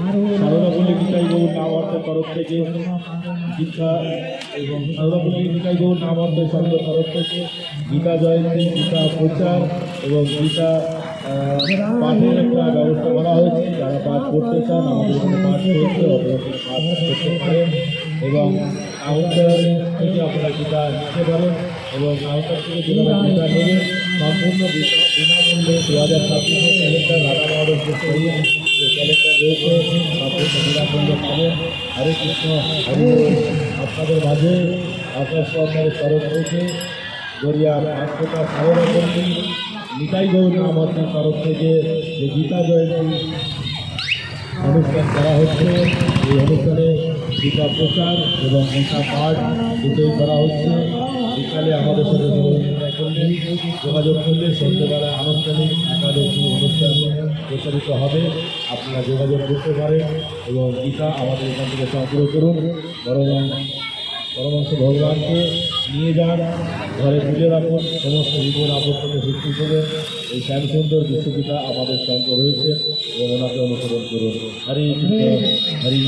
সারদাপল্লী গীতাই গৌর নাম অর্থের তরফ থেকে শিক্ষা এবং সারদাপল্লী গীতাই গৌর নাম অর্থের সংঘের তরফ থেকে গীতা জয়ন্তী, গীতা প্রচার এবং গীতা পাঠের একটা ব্যবস্থা করা হয়েছে। যারা পাঠ করতে চান, আমাদের পাঠ করতে পারেন এবং কাউন্টার থেকে আপনারা গীতা নিতে পারেন এবং কাউন্টার থেকে যেভাবে গীতা নেবেন সম্পূর্ণ বিনামূল্যে দু হাজার ছাব্বিশে ক্যালেন্ডার রাধা মাধব পুষ্করিয়ে যে ক্যালেন্ডার রয়েছে পাবেন হরে কৃষ্ণ হরি আপনাদের মাঝে আকাশ সরকারের তরফ থেকে গড়িয়ার আত্মতা সারদা কর্মী নিতাই গৌর আমাদের তরফ থেকে যে গীতা জয়ন্তী অনুষ্ঠান করা হচ্ছে এই অনুষ্ঠানে গীতা প্রচার এবং গীতা পাঠ দুটোই করা হচ্ছে বিকালে আমাদের সাথে যোগাযোগ করলে যোগাযোগ করলে আনুষ্ঠানিক একাদশী অনুষ্ঠান প্রচারিত হবে। আপনারা যোগাযোগ করতে পারেন এবং গীতা আমাদের এখান থেকে সংগ্রহ করুন। বরং ভগবানকে নিয়ে যান, ঘরে তুলে রাখুন, সমস্ত আপদ থেকে সৃষ্টি করে এই শ্যামসুন্দর বিশ্বপিতা আমাদের সঙ্গে রয়েছে এবং ওনাকে অনুসরণ করুন। হরি হরি